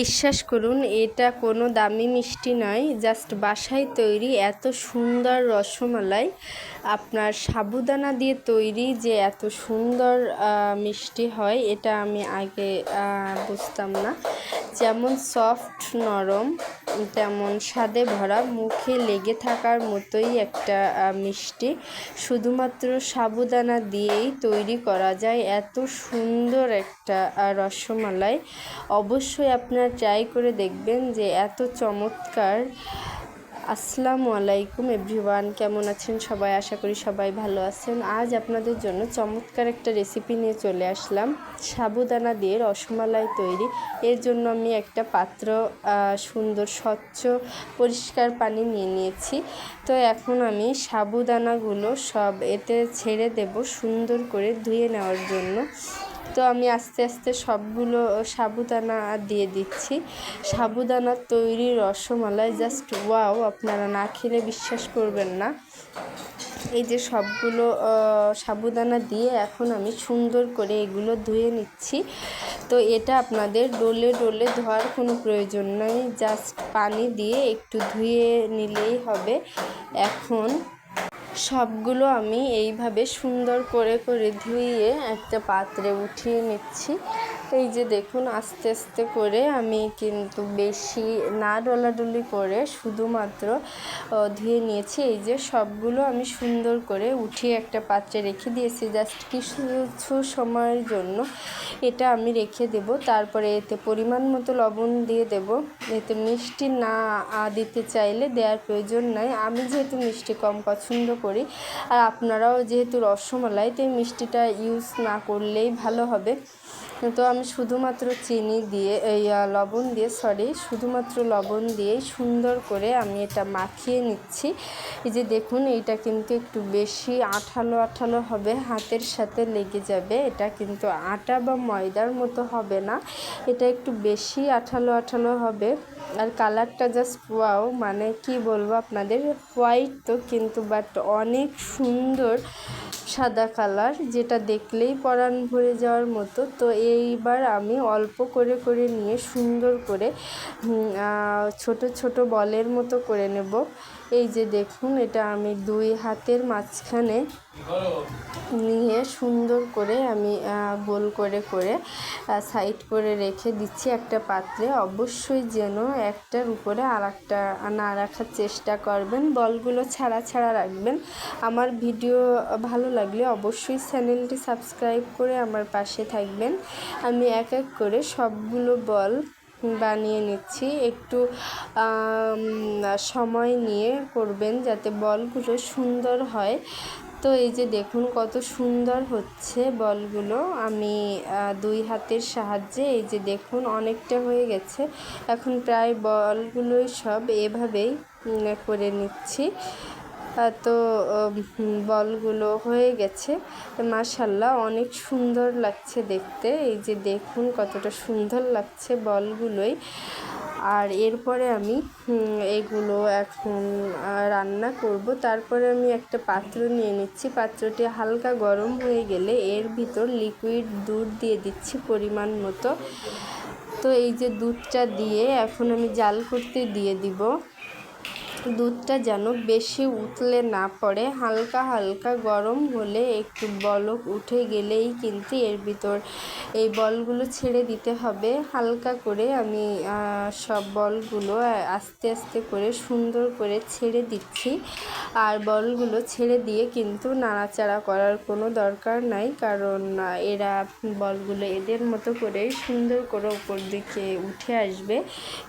বিশ্বাস করুন, এটা কোনো দামি মিষ্টি নয়। জাস্ট বাসায় তৈরি এত সুন্দর রসমালাই, আপনার সাবুদানা দিয়ে তৈরি যে এত সুন্দর মিষ্টি হয়, এটা আমি আগে বুঝতাম না। যেমন সফট নরম তেমন স্বাদে ভরা, মুখে লেগে থাকার মতোই একটা মিষ্টি। শুধুমাত্র সাবুদানা দিয়েই তৈরি করা যায় এত সুন্দর একটা রসমালাই। অবশ্যই আপনারা ট্রাই করে দেখবেন যে এত চমৎকার আসসালামু আলাইকুম এভরিওয়ান, কেমন আছেন সবাই? আশা করি সবাই ভালো আছেন। আজ আপনাদের জন্য চমৎকার একটা রেসিপি নিয়ে চলে আসলাম। সাবুদানা দিয়ে রসমালাই তৈরি। এর জন্য আমি একটা পাত্র সুন্দর স্বচ্ছ, পরিষ্কার পানি নিয়ে নিয়েছি। তো এখন আমি সাবুদানাগুলো সব এতে ছেড়ে দেব সুন্দর করে ধুয়ে নেওয়ার জন্য। তো আমি আস্তে আস্তে সবগুলো সাবুদানা দিয়ে দিচ্ছি। সাবুদানার তৈরি রসমালাই জাস্ট ওয়াও আপনারা না খেলে বিশ্বাস করবেন না। এই যে সবগুলো সাবুদানা দিয়ে এখন আমি সুন্দর করে এগুলো ধুয়ে নিচ্ছি। তো এটা আপনাদের ডোলে ডোলে ধোয়ার কোনো প্রয়োজন নেই জাস্ট পানি দিয়ে একটু ধুয়ে নিলেই হবে। এখন সবগুলো আমি এইভাবে সুন্দর করে করে ধুইয়ে একটা পাত্রে উঠিয়ে নিচ্ছি। এই যে দেখুন, আস্তে আস্তে করে আমি কিন্তু বেশি না ডলাডলি করে শুধুমাত্র ধুয়ে নিয়েছি। এই যে সবগুলো আমি সুন্দর করে উঠিয়ে একটা পাত্রে রেখে দিয়েছি। জাস্ট কিছু সময়ের জন্য এটা আমি রেখে দেব। তারপরে এতে পরিমাণ মতো লবণ দিয়ে দেব। এতে মিষ্টি না দিতে চাইলে দেওয়ার প্রয়োজন নাই। আমি যেহেতু মিষ্টি কম পছন্দ করি, আর আপনারাও যেহেতু রসমালাই তো এই মিষ্টিটা ইউজ না করলেই ভালো হবে। তো আমি শুধুমাত্র চিনি দিয়ে, এই লবণ দিয়ে সরি শুধুমাত্র লবণ দিয়েই সুন্দর করে আমি এটা মাখিয়ে নিচ্ছি। এই যে দেখুন, এইটা কিন্তু একটু বেশি আঠালো আঠালো হবে, হাতের সাথে লেগে যাবে। এটা কিন্তু আটা বা ময়দার মতো হবে না, এটা একটু বেশি আঠালো আঠালো হবে। আর কালারটা জাস্ট ওয়াও মানে কি বলব আপনাদের হোয়াইট তো কিন্তু বাট অনেক সুন্দর। সাদা কালার, যেটা দেখলেই পরাণ ভরে যাওয়ার মতো। তো এইবার আমি অল্প করে করে নিয়ে সুন্দর করে ছোট ছোট বলের মতো করে নেব। এই যে দেখুন, এটা আমি দুই হাতের মাঝখানে নিয়ে সুন্দর করে আমি গোল করে করে সাইড করে রেখে দিচ্ছি একটা পাত্রে। অবশ্যই যেন একটার উপরে আর একটা না রাখার চেষ্টা করবেন। বলগুলো ছাড়া ছাড়া রাখবেন। আমার ভিডিও ভালো লাগলে অবশ্যই চ্যানেলটি সাবস্ক্রাইব করে আমার পাশে থাকবেন। আমি এক এক করে সবগুলো বল বানিয়ে নিচ্ছি। একটু সময় নিয়ে করবেন যাতে বলগুলো সুন্দর হয়। তো এই যে দেখুন কত সুন্দর হচ্ছে বলগুলো। আমি দুই হাতের সাহায্যে এই যে দেখুন অনেকটা হয়ে গেছে। এখন প্রায় বলগুলোই সব এভাবেই করে নিচ্ছি। তো বলগুলো হয়ে গেছে। মাশাল্লাহ অনেক সুন্দর লাগছে দেখতে। এই যে দেখুন, কতটা সুন্দর লাগছে বলগুলোই। আর এরপরে আমি এগুলো এখন রান্না করব। তারপরে আমি একটা পাত্র নিয়ে নিচ্ছি। পাত্রটি হালকা গরম হয়ে গেলে এর ভিতর লিকুইড দুধ দিয়ে দিচ্ছি পরিমাণ মতো। তো এই যে দুধটা দিয়ে এখন আমি জাল করতে দিয়ে দিব। দুধটা যেন বেশি উতলে না পড়ে, হালকা হালকা গরম হলে একটু বলক উঠে গেলেই কিন্তু এর ভিতর এই বলগুলো ছেড়ে দিতে হবে। হালকা করে আমি সব বলগুলো আস্তে আস্তে করে সুন্দর করে ছেড়ে দিচ্ছি। আর বলগুলো ছেড়ে দিয়ে কিন্তু নাড়াচাড়া করার কোনো দরকার নাই, কারণ এরা বলগুলো এদের মতো করে সুন্দর করে উপর দিকে উঠে আসবে।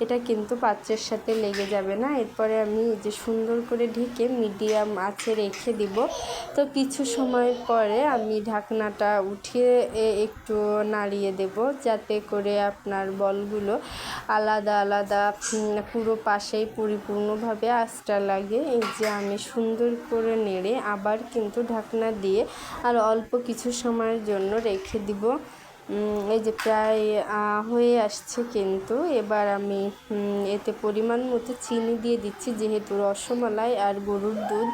এটা কিন্তু পাত্রের সাথে লেগে যাবে না। এরপরে আমি এই যে সুন্দর করে ঢেকে মিডিয়াম আঁচে রেখে দিব। তো কিছু সময় পরে আমি ঢাকনাটা উঠিয়ে একটু নাড়িয়ে দেব যাতে করে আপনার বলগুলো আলাদা আলাদা পুরো পাশেই পরিপূর্ণভাবে আঁচটা লাগে। এই যে আমি সুন্দর করে নেড়ে আবার কিন্তু ঢাকনা দিয়ে আর অল্প কিছু সময়ের জন্য রেখে দিব। এই যে প্রায় হয়ে আসছে কিন্তু। এবার আমি এতে পরিমাণ মতো চিনি দিয়ে দিচ্ছি, যেহেতু রসমালাই আর গরুর দুধ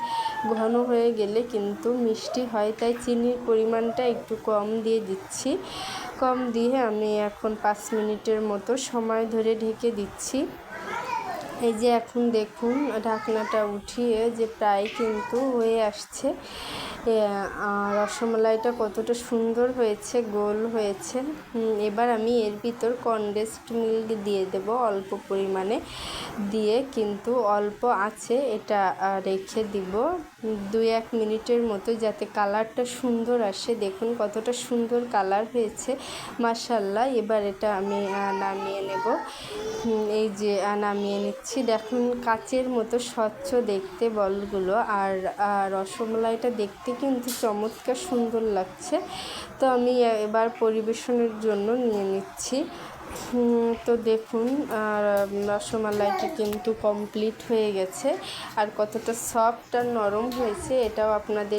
ঘন হয়ে গেলে কিন্তু মিষ্টি হয়, তাই চিনির পরিমাণটা একটু কম দিয়ে দিচ্ছি। কম দিয়ে আমি এখন পাঁচ মিনিটের মতো সময় ধরে ঢেকে দিচ্ছি। এই যে এখন দেখুন, ঢাকনাটা উঠিয়ে যে প্রায় কিন্তু হয়ে আসছে। রসমালাইটা কতটা সুন্দর হয়েছে, গোল হয়েছে। এবার আমি এর ভিতর কনডেন্সড মিল্ক দিয়ে দেব অল্প পরিমাণে। দিয়ে কিন্তু অল্প আছে, এটা রেখে দিব। দুই, এক মিনিটের মতো যাতে কালারটা সুন্দর আসে। দেখুন কতটা সুন্দর কালার হয়েছে মাসাল্লাহ এবার এটা আমি নামিয়ে নেব। এই যে নামিয়ে নিচ্ছি। দেখুন কাচের মতো স্বচ্ছ দেখতে বলগুলো। আর রসমালাইটা দেখতে কিন্তু চমৎকার সুন্দর লাগছে। তো আমি এবার পরিবেশনের জন্য নিয়ে নিচ্ছি। তো দেখুন, আর রসমালাইটি কিন্তু কমপ্লিট হয়ে গেছে। আর কতটা সফট আর নরম হয়েছে, এটাও আপনাদের